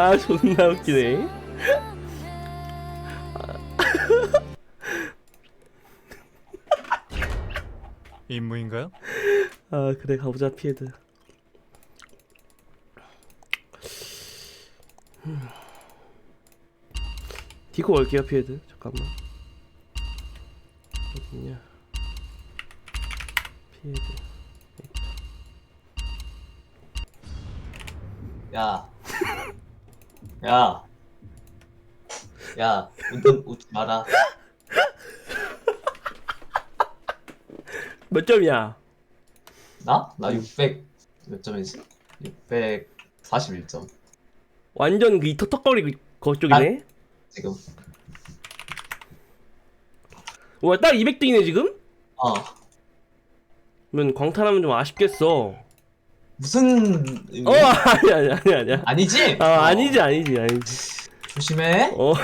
아 존나 웃기네 임무인가요? 아 그래 가보자 피해드 음. 디코 올게요 피해드 잠깐만 야. 야, 웃, 웃지 마라. 몇 점이야? 나? 나 600, 몇 점이지? 641점. 완전 그이 턱턱거리 그쪽이네 지금. 와 딱 200등이네 지금? 어. 그러면 광탈하면 좀 아쉽겠어 무슨. 의미? 어 아니 아니 아니 아니야 아니지? 아 어, 아니지 아니지 아니지 조심해. 어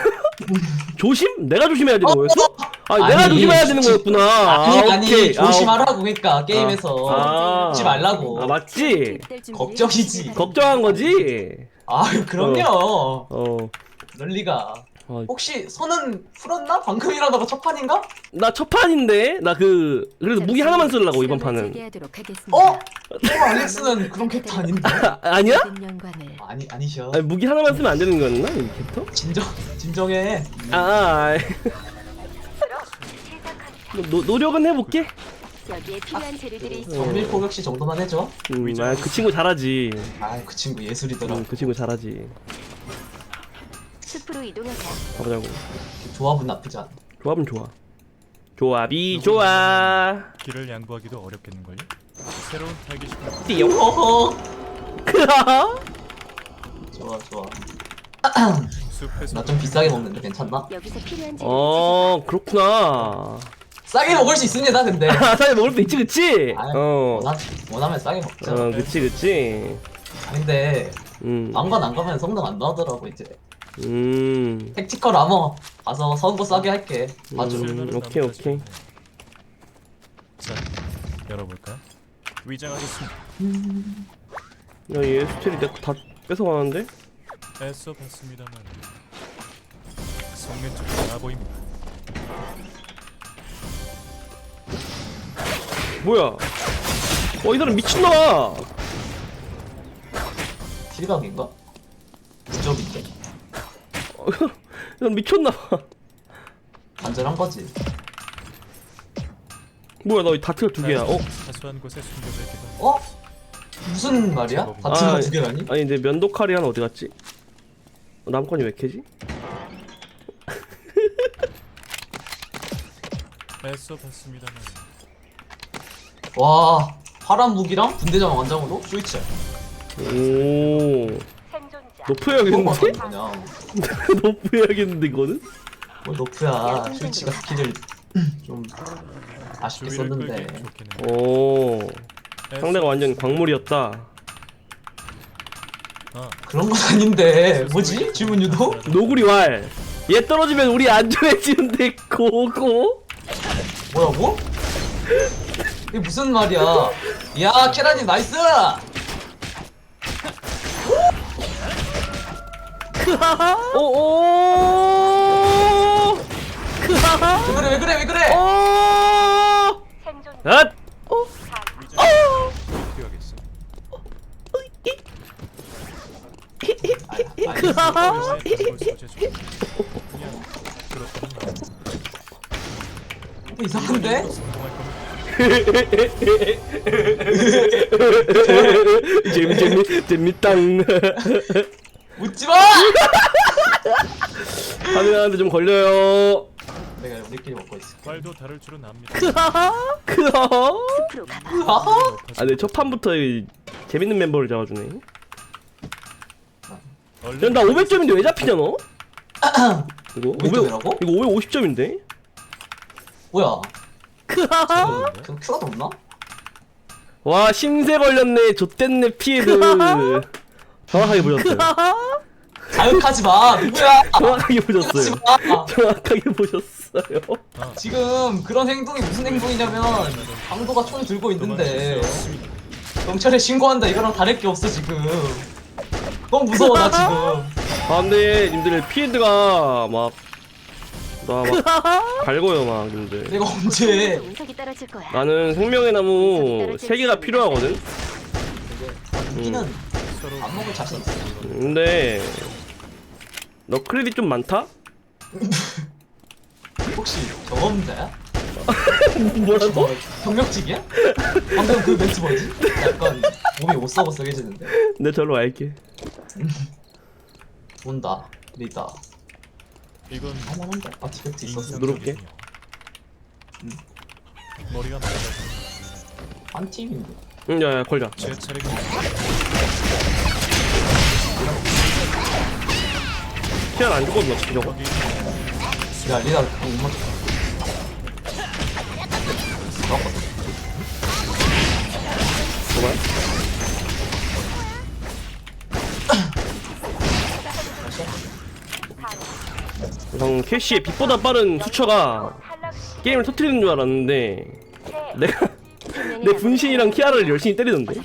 조심? 내가 조심해야 되는 거였어? 아 내가 아니, 조심해야 되는 조심- 거였구나 아니, 아, 아니, 오케이. 아, 조심하라고, 그러니까, 게임에서. 아. 웃지 말라고. 아 맞지? 걱정이지. 걱정한 거지? 아유, 그럼요. 어. 논리가. 어. 혹시 손은 풀었나? 방금이라다가 첫 판인가? 나 첫 판인데 나 그 그래도 무기 하나만 쓰려고 이번 판은 어? 어, 알렉스는 그런 캐릭터 아닌데. 아, 아니야? 아니, 아니셔. 아니, 무기 하나만 쓰면 안 되는 거였나 이 캐릭터? 진정, 진정해. 아, 아 아이. 노, 노력은 해볼게 여기에 필요한 재료들이 있어. 정밀 포격시 정도만 해줘. 음, 아, 그 친구 잘하지 아, 그 친구 예술이더라. 음, 그 친구 잘하지 숲으로 이동하자. 가보자고 조합은 나쁘지 않아. 조합은 좋아 조합이 좋아 길을 양보하기도 어렵겠는걸요? 새로운 탈기식을 띠용 어허. 크하 좋아, 좋아. 숲에서 나 좀 비싸게 먹는데 괜찮나? 여기서 필요한 재료. 어 그렇구나 싸게 먹을 수 있습니다, 근데. 아 사실 먹을 수 있지 그치? 아, 어 원하, 원하면 싸게 먹자. 어, 그치, 그치. 아, 근데 음, 안간 안 가면 성능 안 나오더라고 이제. 음, 택티컬 아머 가서 선거 싸게 할게. 음. 쓸만한 오케이, 남자죠. 오케이. 자, 열어볼까요? 위장하겠습니다. 야, 얘 스틸이 내가 다 뺏어가는데? 애써 봤습니다만 성면 쪽이 나 보입니다. 뭐야? 어, 이 사람 미친놈아! 딜각인가? 부적인데. 어, 이 사람 미쳤나봐. 간절한 거지. 뭐야, 나 이 다트가 두 개야. 어? 사소한 곳에 숨겨져 있기도 어? 무슨 말이야? 바트가 아, 두 개라니? 아니, 내 면도칼이 하나 어디 갔지? 어, 남건이 왜 캐지? 애써 봤습니다만 와 파란 무기랑 분대장 완장으로 스위치. 오, 생존자. 너프해야겠는데? 그냥 너프해야겠는데, 이거는? 뭘 너프야. 스위치가 스킬을 좀 아쉽게 주위를 썼는데. 끌기. 오, 상대가 완전 광물이었다. 아, 그런 건 아닌데 뭐지? 질문 유도? 노구리 왈. 얘 떨어지면 우리 안전해지는데, 고고? 뭐라고? 이게 무슨 말이야? 야 케라님 나이스! 오, 오! 크하하! 왜 그래 왜 그래 왜 그래? 오! 생존자. 앗! 필요하겠어. 아, 크하하! 그냥 그렇다면 뭐 이상한데? 겁니다. 재미 재미 재밌당. 웃지 마! 카메라한테 좀 걸려요. 내가 우리끼리 먹고 있어. 괄도 다를 줄은 압니다. 크하하! 크하하! 숲으로 가봐. 아하! 아, 내첫 판부터 이 재밌는 멤버를 잡아주네. 야, 나 500점인데 왜 잡히냐 너? 이거 500 점이라고? 이거 550점인데? 뭐야? 크하하! 그, 그 큐가 없나? 와 심세 걸렸네. 좆됐네 피해드. 정확하게 보셨어요. 자극하지 마! 누구야! 정확하게 하지 보셨어요. 마! 정확하게 보셨어요. 지금 그런 행동이 무슨 행동이냐면 강도가 총 들고 있는데. 경찰에 신고한다 이거랑 다를 게 없어 지금 너무 무서워 나 지금 아 근데 님들 피해드가 막 나막 갈고요 막 님들 내가 언제 운석이 떨어질 거야. 나는 생명의 나무 세 개가 필요하거든 무기는 서로 안 먹을 자신 있어. 근데 너 크레딧 좀 많다? 혹시 경험자야? 뭐라고? 경력직이야? 방금 그 멘트 뭐지? 약간 몸이 오싹오싹해지는데. 내 절로 갈게 온다. 리다. 이건 할만한데. 아티팩트 있었어. 누를게. 인상적이군요. 머리가 나가서 한 팀인데. 응 야야 걸자 제 차례군 요. 시간 안 죽거든 어차피 저거 야 그거 못 맞췄어. 캐시의 빛보다 빠른 수처가 게임을 터트리는 줄 알았는데 내가 내 분신이랑 키아라를 열심히 때리던데.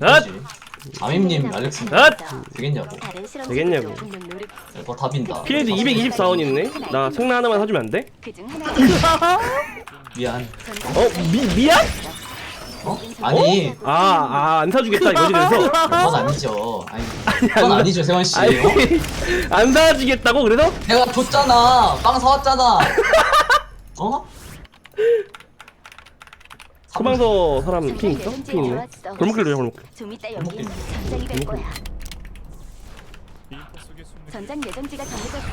아! 아밈님 알렉스님 아! 되겠냐고. 되겠냐고. 너 답인다. 피해드 224원 있네? 나 생나 하나만 사주면 안 돼? 미안. 어? 미, 미안? 어? 아니 아, 아, 안 사주겠다 이거지 그래서? 그건 아니죠. 아니 그건 아니죠 세원 씨. 아니, 어? 안 사주겠다고 그래서? 내가 줬잖아. 빵 사왔잖아. 어? 소방서 사람 핑 있어? 핑 있네 골목길 도자 골목길 좀 이따 여기 전장이 갈 거야. 전장 예정지가 정해졌어.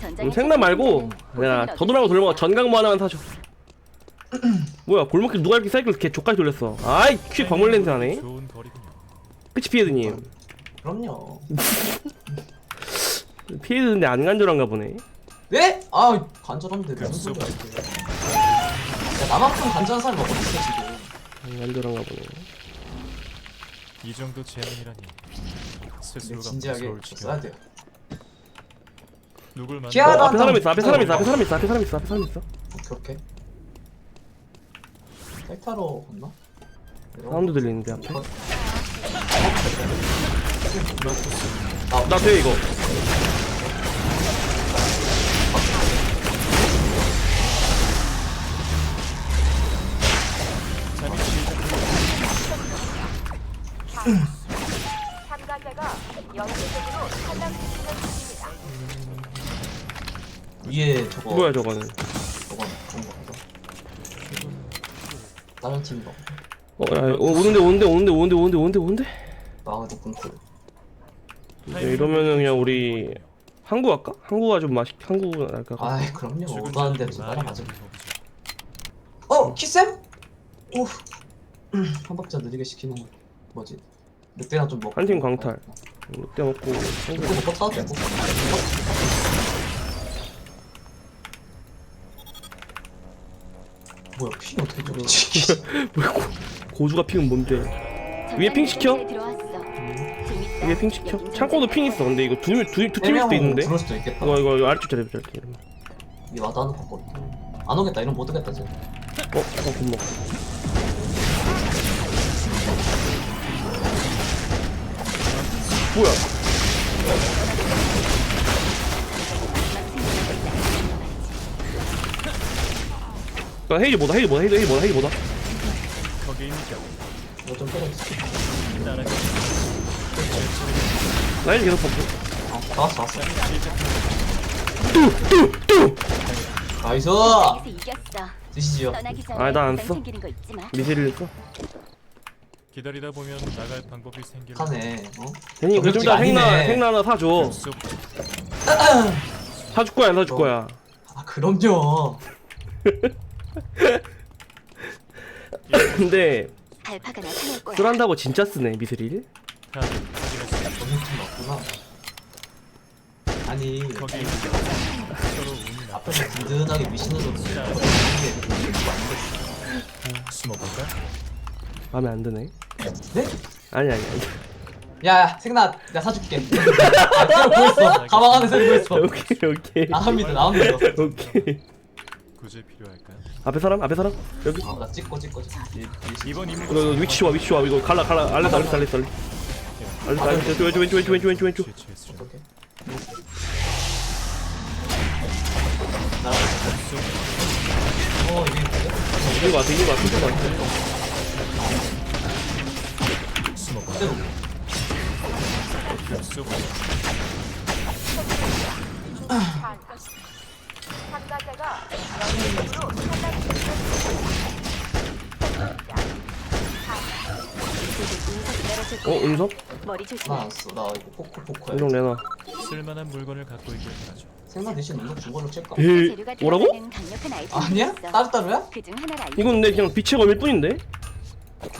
전장에 그럼 생나 말고 어디 더돌아고 돌먹어 전강모 하나만 사줘 뭐야 골목길 누가 이렇게 사이클 개 족까지 돌렸어 아이 퀴 광물 냄새 나네 좋은 거리군요. 그치 피해드님 그럼요. 피해드는데 안 간절한가 보네 네? 아 간절한데 그 무슨 소리야 이게. 야 나만큼 간절한 사람이 어디 있어 지금. 안 간절한가 보네 이 정도 재능이라니 근데 스스로가 진지하게 무서울 써야 지경. 돼요. 누굴 만 키아라- 어, 앞에 사람 있어 앞에 사람 있어 앞에 사람 있어 앞에 사람 있어 앞에 사람 있어 오케이 오케이. 셀타로 건너? 사운드 들리는데 앞에 이거- 나돼 이거 참가자가 연쇄적으로 탈락시키는 중입니다. 위에 저거 뭐야 저거는 저거 좋은 거 같아. 다른 보다. 어, 야, 어, 오는데 오는데 오는데 오는데 오는데 오는데 오는데 나와도 끊고. 네, 이러면은 그냥 우리 한국 할까? 한국가 좀 맛있 한국 할까? 아이 그럼요. 자들은 좀 많이 따라가죠. 어 키쌤? 오. 한 박자 느리게 시키는 거 뭐지? 늑대나 좀 먹고. 한팀 광탈. 늑대 먹고 늑대 먹고 타도 되고. 뭐야 핑이 어떻게 고, 고주가 핑은 뭔데? 위에 핑 시켜? 위에 핑 시켜? 창고도 핑 있어. 근데 이거 두 두 두 팀일 수도 있는데. 들어올 수도 있겠다. 이거 이거 이거 아래쪽 자리 자리. 이러면. 이 와도 하는 거거든. 안 오겠다. 이러면 못 오겠다 지금. 어, 어, 겁먹. 뭐야? 나 헤이즈 뭐다 헤이즈 뭐다 헤이즈 헤이즈 뭐다 헤이즈 뭐다 좀. 나 헤이즈 계속 뽑고 아, 다 왔어, 왔어. 나이스! 이겼어. 떠나기 전에 아니, 나안 써. 챙기는 거 잊지 마. 미세를 써 기다리다 보면 나갈 방법이 생길. 하네. 어? 괜히 그좀 아니네. 생나 생나 하나 사줘 쑥 사줄 거야 안 사줄 어. 거야 아 그럼요. 근데 알파가 나타날 거야. 술 한다고 진짜 쓰네 미세릴 다 확인했습니다. 어느 팀 맞구나. 아니 거기입니까? 서로 운이 나. 앞에서 든든하게 미신으로 이게 숨어볼까? 마음에 안 드네 네? 아니 아니 아니 야 생나 내가 사줄게. 아, 새로 구했어. 가방 안에 새로 구했어. 오케이 오케이 나갑니다. 나옵니다. 오케이 굳이 필요할까? 앞에 사람 앞에 사람 여기 아, 나 찍고 찍고 찍고. 이- 이번 임무 이거, 이거 위치 좋아 위치 좋아 이거 갈라 갈라 알레스 알레스 알레스 알레스 알겠어 알겠어 왼쪽 왼쪽 왼쪽 왼쪽 왼쪽 왼쪽 취취했으려 오케이. 나랑 어 이게 뭐야? 이긴 거 같아 이긴 거 같아 이긴 거 같아 그대로 어 은석? 머리 써. 나 이거 내놔 쓸만한 물건을 갖고 있길 바라죠 생각 대신 운동 준 걸로 칠까? 에 재료가 뭐라고? 들어가는 강력한 아이템이 아니야? 있어. 따로따로야? 그중 하나를 알려. 이건 내 그냥 빛의 검일 뿐인데?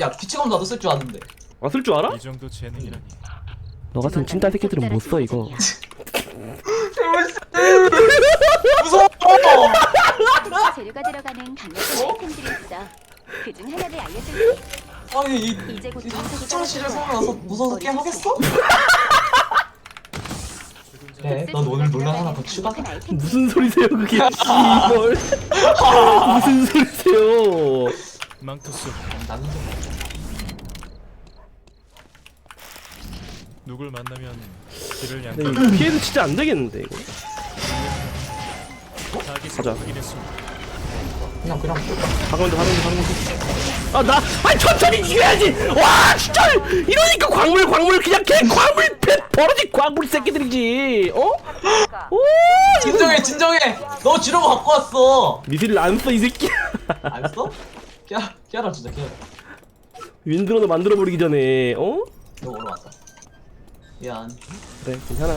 야 비치검 나도 쓸 줄 아는데. 아쓸줄 알아? 이 정도 재능이라니 너 같은 찐따 새끼들은 못 써 이거 무서워. 재료가 들어가는 강력한 아이템들이 있어. 그중 하나를 알려줄게. 아니 이 이제 곧 이 학창시절. 살아나서 무서워서 게임 하겠어? 네, 넌 오늘 논란 하나 더 추가. 무슨 소리세요 그게 씨발 무슨 소리세요 망토스 나는 좀 누굴 만나면 길을 근데 이거 피해도 진짜 안 되겠는데 이거 가자. 확인했습니다 그냥 그냥 가까운데 가까운데 가까운데 아나 아니 천천히 이겨야지 와 진짜 이러니까 광물 광물 그냥 개 광물 배 버러지 광물 새끼들이지 어? 오 진정해 진정해. 너 지르고 갖고 왔어. 미술을 안써 이 새끼야 안 써? 깨알 깨알아 주자 깨알. 윈드러너 만들어 버리기 전에 어? 너 오늘 왔어. 미안. 그래 괜찮아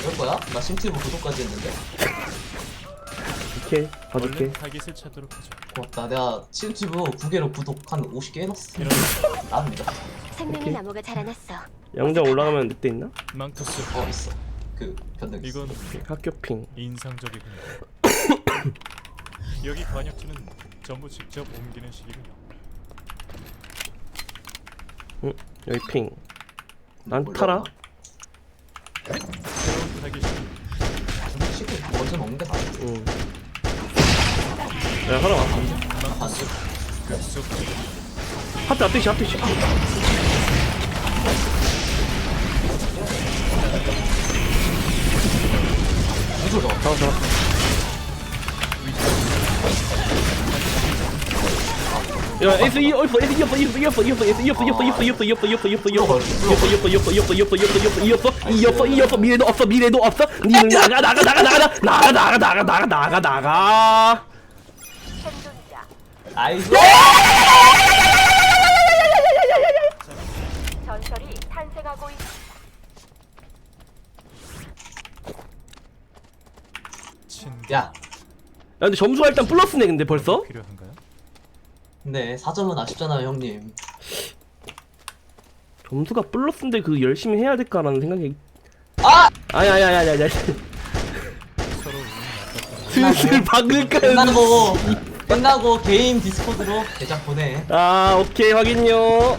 이럴 거야? 나 심티브 구독까지 했는데. 오케이 봐줄게 얼른 타깃을 찾도록 하죠 고맙다. 내가 심티브 9개로 구독 한 50개 해놨어. 이런 나는 믿어. 생명의. 나무가 자라났어. 영장 올라가면 늑대 있나? 망토스 어 있어. 그 변등 있어. 이건 학교 핑 인상적이군요 여기 관역지는 전부 직접 옮기는 식이군요 응 여기 핑 난 타라. 어. 야 하나 왔어. 하트 앞뒤시 앞뒤시. 무조건. 잡았어. 야 에이스 이었어 이었어 에이스 이었어 이었어 이었어 이었어 이었어 이었어 이었어 이었어 이었어 이었어 이었어 미래도 없어 미래도 없어 아. 야 근데 점수가 일단 플러스네 근데 벌써 필요한가요? 네 4점은 아쉽잖아요 형님. 점수가 플러스인데 그 열심히 해야 될까라는 생각이 아! 아니 아니 아니 아니 아니. 슬슬 박을까 끝나고 끝나고 개인 디스코드로 대작 보내. 아 오케이 확인요.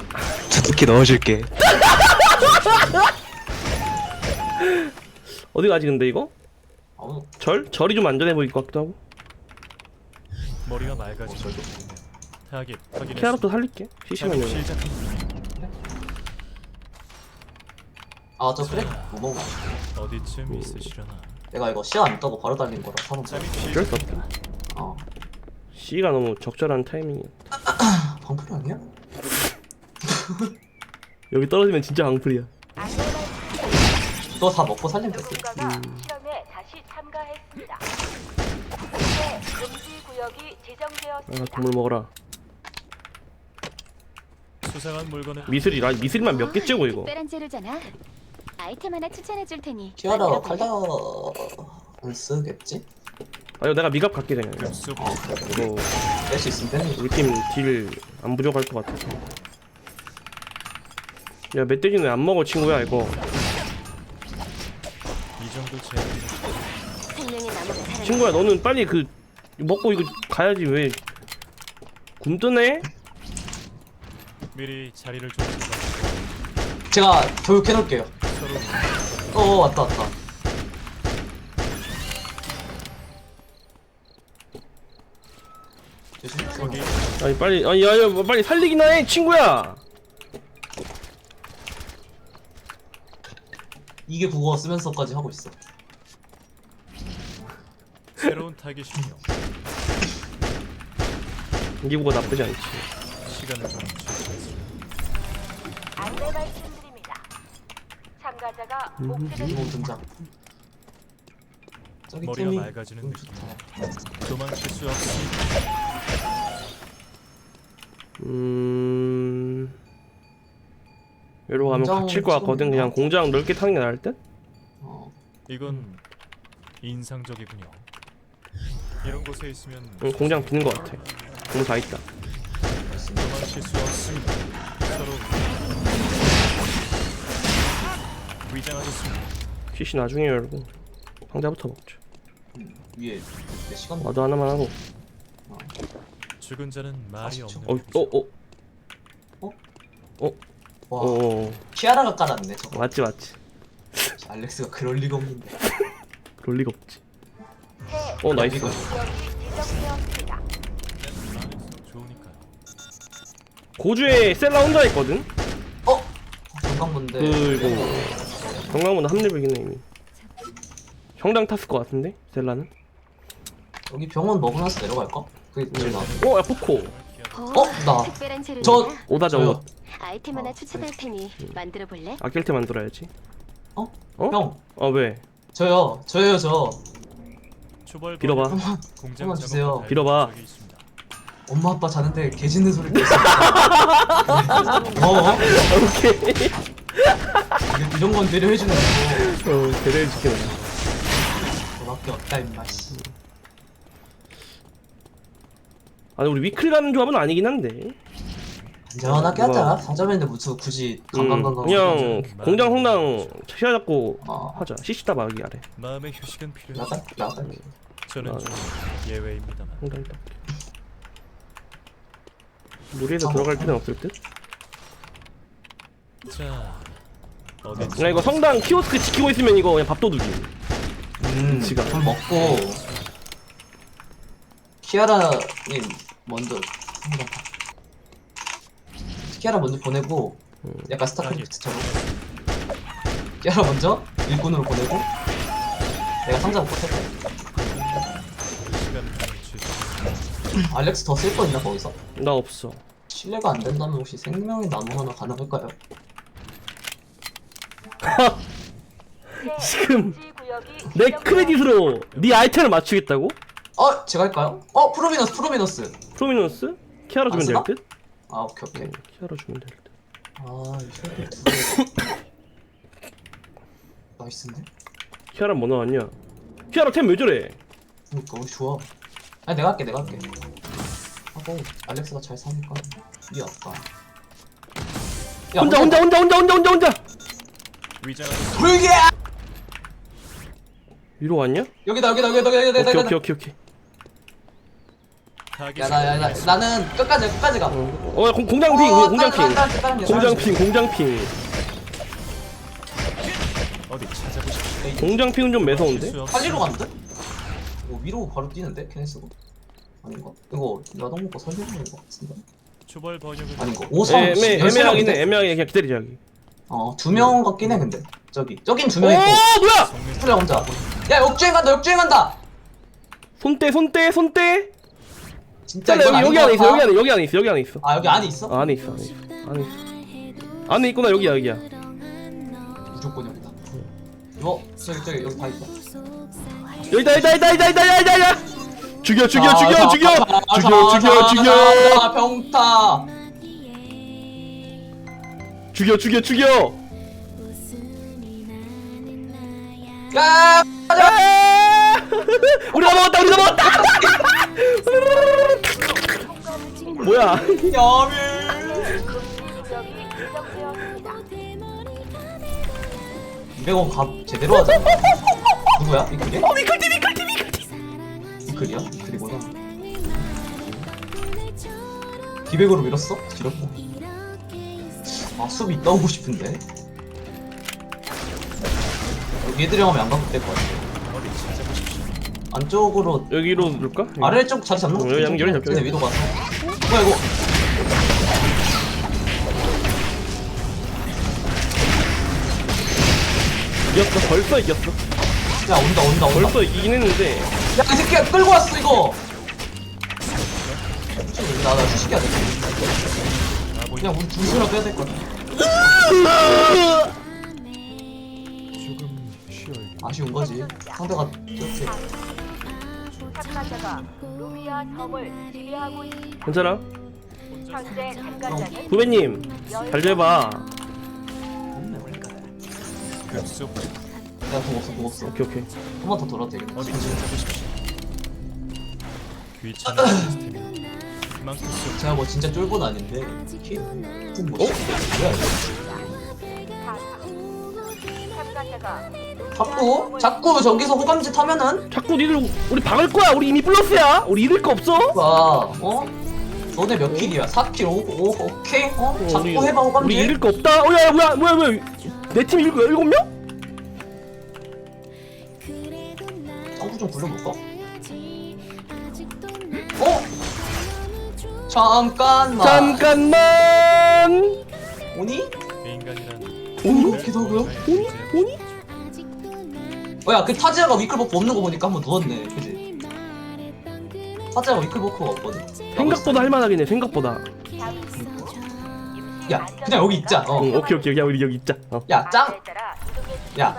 두둑히 넣어줄게. 어디 가지 근데 이거? 아우 절? 절이 좀 안전해 보일 것 같기도 하고. 머리가 맑아지고 타깃 확인했습니다 키아라도 살릴게 시시하면 시작합니다 아저 그래? 뭐 먹어? 어디쯤 있으시려나 내가 이거 시야 안 떠고 바로 달린 거라 잘. 잠이 어쩔 수 없다 어. C가 너무 적절한 타이밍이야 방풀 아니야? 여기 떨어지면 진짜 방풀이야 너 다 먹고 살림 됐어. 누군가가 실험에 다시 참가했습니다. 이제 금지 구역이 아 지정되었습니다. 동물 먹어라 수상한 물건을 미술이 라 미술만 몇 개째고 이거 특별한 재료잖아. 아이템 하나 추천해 줄 테니. 키아라 만들어 칼다? 안 쓰겠지? 아 이거 내가 미갑 갈게 그냥 급수 어 그래. 이거 뺄수 있으면 빼는 우리 팀 딜 안 부족할 것 같아 야 멧돼지는 안 먹어 친구야 이거 이 정도 생명의 나무가. 친구야 너는 빨리 그 먹고 이거 가야지 왜 굶뜨네? 미리 자리를 좀 잡아 제가 교육해 놓을게요. 서로 어 왔다 왔다. 조심. 거기 아니 빨리 아니 야야 빨리 살리기나 해 친구야 이게 국어 쓰면서까지 하고 있어. 새로운 타깃이군요. 이기보가 나쁘지 않지 시간을 좀. 안내 말씀드립니다. 참가자가 음. 목표를 등장. 저기 머리가 틈이 맑아지는 음, 느낌. 좋다. 도망칠 수 없습니다. 음... 여기로 가면 공장 갇힐 것 같거든 그냥? 공장 넓게 타는 게 나을 듯? 어, 이건 인상적이군요. 이런 곳에 있으면 응, 공장 비는 것 같아 공다 있다 도망칠 수 없습니다. 서로 위장하겠습니다. 퀴시 나중에 열고 상자부터 먹자 음, 위에 몇 시간 와도 하나만 하고 죽은 자는 말이 아쉽죠. 없는 어? 어? 어? 와 어? 키아라가 깔았네 저거. 맞지 맞지 알렉스가 그럴 리가 없는데. 그럴 리가 없지 어 나이스 이거 고주에 셀라 혼자 있거든? 어? 정강문데. 그리고 경강문은 합리적이네 이미 형당 탔을 것 같은데 셀라는? 여기 병원 먹으면서 내려갈까? 그게 제일 나아. 어? 야 포코 오, 어? 나. 특별한. 저- 오다 저요. 아이템 하나 어, 추천할 테니 만들어 볼래? 아낄 때 만들어야지 어? 어? 형, 아 왜? 저요, 저요, 저. 빌어봐. 공장 빌어봐. 엄마 아빠 자는데 개 짖는 소리 냈어. 어? 오케이 이거- 이런 건 배려해주는 거고. 어 대대를 지키네 너밖에 없다 임마 씨. 아니 우리 위클 가는 조합은 아니긴 한데 안전하게 하자. 4점인데 무슨 굳이 음, 강강강강. 그냥 공장 성당 시야 잡고 어. 하자 CC다 막기 아래 마음의 휴식은 필요해. 나가 나가. 저는 좀 예외입니다만. 성당 딱 무리해서 어. 들어갈 필요는 없을 듯? 자, 어디 나 이거 성당 키오스크 지키고 있으면 이거 그냥 밥도둑이 음, 지가. 좀 먹고 키아라님 먼저 한번 봐. 키아라 먼저 보내고 음. 약간 스타크래프트처럼 키아라 먼저 일꾼으로 보내고 내가 상자 먹고 시간 지체. 알렉스 더 쓸 거 있나 거기서? 나 없어 실례가 안 된다면 혹시 생명의 나무 하나 가능할까요? 지금 구역이 내 크레딧으로 네 아이템을 맞추겠다고? 어 제가 할까요? 어 프로미너스 프로미너스 프로미넌스? 키아라 주면 안 쓰나? 될 듯? 아 오케이 오케이 응, 키아라 주면 될 듯. 아 이거 나이스인데? 키아라 뭐 나왔냐? 키아라 템 왜 저래? 그니까 어, 좋아 아니 내가 할게 내가 할게 하고 알렉스가 잘 사니까 이 아까 야, 혼자 혼자 혼자 혼자 혼자 혼자 혼자 위장하겠습니다. 불게 위로 왔냐? 여기다 여기다 여기다 여기다 여기다 오케이 여기다 오케이 오케이 오케이 타깃을 야나 야, 나, 나는 끝까지 가, 끝까지 가 어, 어 공, 공장 핑 어, 공장 다른, 핑 다른, 다른, 다른, 공장. 핑 공장 핑 어디 찾아보십시오. 에이, 공장 핑은 좀 매서운데? 수 없습니다. 갔는데? 이거 위로 바로 뛰는데 케네스가 아닌가? 이거 야동 먹고 가는 거 같은데? 초벌 번역은 아닌가? 오성 애매 애매하긴 해. 애매하게 그냥 기다리자 여기. 어두 명 같긴 해 근데. 저기 저긴 두 오 명 있고. 뭐야! 플레 혼자. 야 역주행한다 역주행한다! 손대 손대 손대! 진짜 이건 여기 여기 것 안에 있어 같아. 여기 안에 여기 안에 있어 여기 안에 있어. 아 여기 안에 있어? 아, 안에 있어 안에 있어. 안에 있어. 안에 있구나 여기야 여기야. 무조건 여기다. 이거 저기 저기 여기 다 있다 여기다 여기다 여기다 여기다 여기다 여기다 죽여 죽여 자, 죽여 자, 죽여 자, 죽여 자, 죽여 자, 죽여 자, 병타 죽여 죽여 죽여 야 아! 우리가 먹었다 우리가 먹었다 뭐야 지정되었습니다. 200원 값 제대로 하자 누구야? 이클이? 어 미클티 미클티 이클이야? 이클이구나 기백으로 밀었어? 지렸다 아 수비 있다 오고 싶은데 여기 애들이 하면 안 가도 될것 같아. 안쪽으로 여기로 누를까? 아래쪽 자리 잡는 어, 것도 여기. 잡혀. 쟤네 위로 가서 뭐야 이거 이겼어 벌써 이겼어 야 온다 온다 온다 벌써 이긴 했는데 야 이 새끼야 끌고 왔어 이거. 나 나 휴식해야 돼. 그냥 우리 둘이라 빼야 될것 같아. 조금 쉬어야겠. 아쉬운 거지. 상대가 좋지. 참가자가 루미아? 섬을 지배하고 있습니다. 괜찮아. 현재 참가자는 후배님 잘 돼봐. 급속 내가 공 없어 공 없어. 오케이 오케이. 한 번 더 돌아도 되겠네 어디. 귀찮은 시스템이 그만큼 속 제가 뭐 진짜 쫄보는 아닌데 키뭐 어? 뭐야 이거? 자꾸? 자꾸 저기서 호감짓 하면은? 자꾸 니들 우리 박을 거야. 우리 이미 플러스야. 우리 잃을 거 없어. 봐 어? 너네 몇 킬이야? 4킬? 5, 오 오케이. 어? 우리- 자꾸 해봐 우리 호감짓 잃을 거 없다. 어야 뭐야 뭐야 뭐야. 내팀 일곱 일곱 명? 짱구 좀 굴려볼까? 잠깐만 잠깐만 오니? 오니? 그렇기도 하고요? 오니? 오니? 어야 그 타지아가 위클버프 없는 거 보니까 한번 누웠네 그지? 타지아가 위클버프가 없거든 생각보다 할만하긴 해 생각보다 야 그냥 여기 있자 어. 응 오케이 오케이 야 우리 여기 있자 어, 야 짱! 야.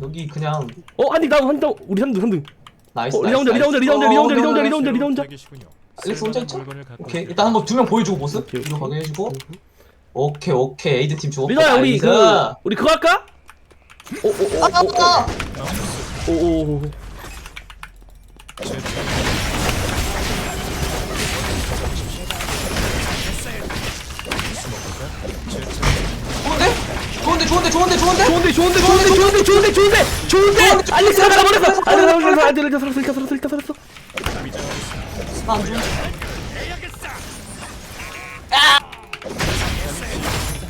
여기 그냥 어 나도 한대 우리 3등 3등 나이스 어, 리라운드, 나이스. 리라운드, 리라운드, 어, 리라운드. 리라운드, 리라운드. 알렉스 혼자 있죠? 오케이 일단 한번 두 명 보여주고 모습 오케이, 오케이. 이거 확인해주고 오케이 오케이 에이드 팀 죽었고 민호야 우리 그 우리 그거 할까? 아, 나보다! 오오오 좋은데? 좋은데 좋은데 좋은데 좋은데? 좋은데 좋은데 좋은데 좋은데 좋은데 좋은데 좋은데 알렉스 하나 버렸어 알렉스 하나 버렸어 안돼 안돼 살았어 살았어 살았어 살았어 안 좋은데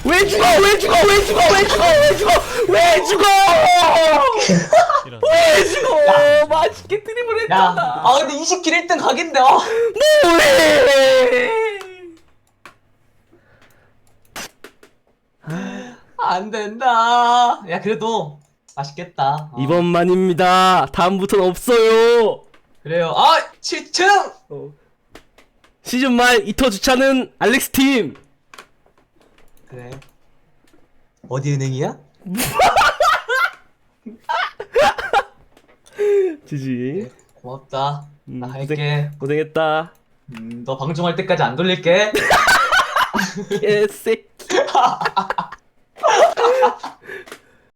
왜 죽어? 왜 죽어? 왜 죽어? 왜 죽어? 왜 죽어? 왜 죽어? 왜 죽어? 맛있게 드립을 했잖아. 야아 근데 20킬 1등 각인데 아. 뭐해? 안 된다. 야 그래도 맛있겠다. 어. 이번만입니다. 다음부터는 없어요 그래요. 아 7층 시즌 말 이터 주차는 알렉스 팀! 그래. 어디 은행이야? 지지. 고맙다. 음, 나 갈게. 고생 했다. 음, 너 방송할 때까지 안 돌릴게. 개새끼